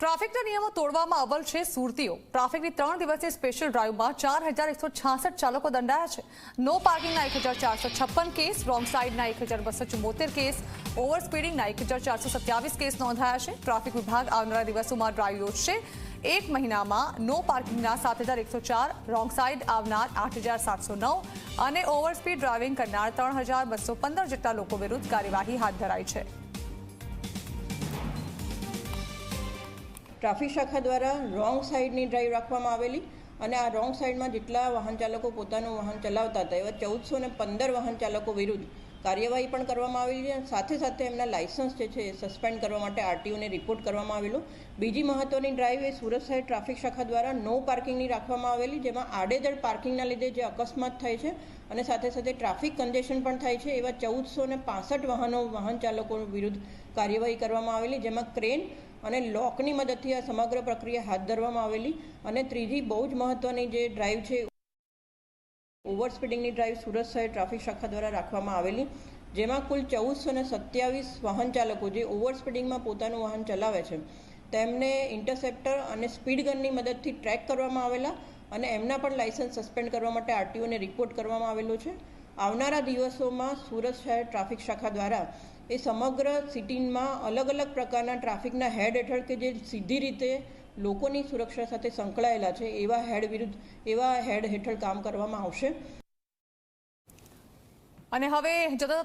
ટ્રાફિકના નિયમો તોડવામાં અવલ છે સુરતીઓ. ટ્રાફિકની ત્રણ દિવસીય સ્પેશિયલ ડ્રાઈવમાં ચાર હજાર એકસો છાસઠ ચાલકો દંડાયા છે. નો પાર્કિંગના એક હજાર ચારસો છપ્પન કેસ, રોંગ સાઇડના એક હજાર બસો ચુમ્મોતેર કેસ, ઓવર સ્પીડિંગના એક હજાર ચારસો સત્યાવીસ કેસ નોંધાયા છે. ટ્રાફિક વિભાગ આવનારા દિવસોમાં ડ્રાઈવ યોજશે. એક મહિનામાં નો પાર્કિંગના સાત હજાર એકસો ચાર, રોંગ સાઇડ આવનાર આઠ હજાર સાતસો નવ અને ઓવર સ્પીડ ડ્રાઇવિંગ કરનાર ત્રણ હજાર બસો પંદર જેટલા લોકો વિરુદ્ધ કાર્યવાહી હાથ ધરાઈ છે. ટ્રાફિક શાખા દ્વારા રોંગ સાઈડની ડ્રાઈવ રાખવામાં આવેલી અને આ રોંગ સાઈડમાં જેટલા વાહન ચાલકો પોતાનું વાહન ચલાવતા હતા, એવા ચૌદસો ને પંદર વાહન ચાલકો વિરુદ્ધ કાર્યવાહી પણ કરવામાં આવેલી છે. સાથે સાથે એમના લાયસન્સ જે છે એ સસ્પેન્ડ કરવા માટે આરટીઓને રિપોર્ટ કરવામાં આવેલો. બીજી મહત્ત્વની ડ્રાઈવ એ સુરત શહેર ટ્રાફિક શાખા દ્વારા નો પાર્કિંગની રાખવામાં આવેલી, જેમાં આડેધડ પાર્કિંગના લીધે જે અકસ્માત થાય છે અને સાથે સાથે ટ્રાફિક કન્જેશન પણ થાય છે, એવા ચૌદસો ને પાસઠ વાહનો વાહન ચાલકો વિરુદ્ધ કાર્યવાહી કરવામાં આવેલી, જેમાં ક્રેન અને લોકની મદદથી આ સમગ્ર પ્રક્રિયા હાથ ધરવામાં આવેલી. અને ત્રીજી બહુ જ મહત્ત્વની જે ડ્રાઈવ છે ઓવર સ્પીડિંગની ડ્રાઈવ સુરત શહેર ટ્રાફિક શાખા દ્વારા રાખવામાં આવેલી, જેમાં કુલ ચૌદસો ને સત્યાવીસ વાહન ચાલકો જે ઓવર સ્પીડિંગમાં પોતાનું વાહન ચલાવે છે, તેમને ઇન્ટરસેપ્ટર અને સ્પીડ ગનની મદદથી ટ્રેક કરવામાં આવેલા અને એમના પણ લાયસન્સ સસ્પેન્ડ કરવા માટે આરટીઓને રિપોર્ટ કરવામાં આવેલો છે. આવનારા દિવસોમાં સુરત શહેર ટ્રાફિક શાખા દ્વારા એ સમગ્ર સિટીમાં અલગ અલગ પ્રકારના ટ્રાફિકના હેડ હેઠળ કે જે સીધી રીતે લોકોની સુરક્ષા સાથે સંકળાયેલા છે, એવા હેડ વિરુદ્ધ, એવા હેડ હેઠળ કામ કરવામાં આવશે. અને હવે જતા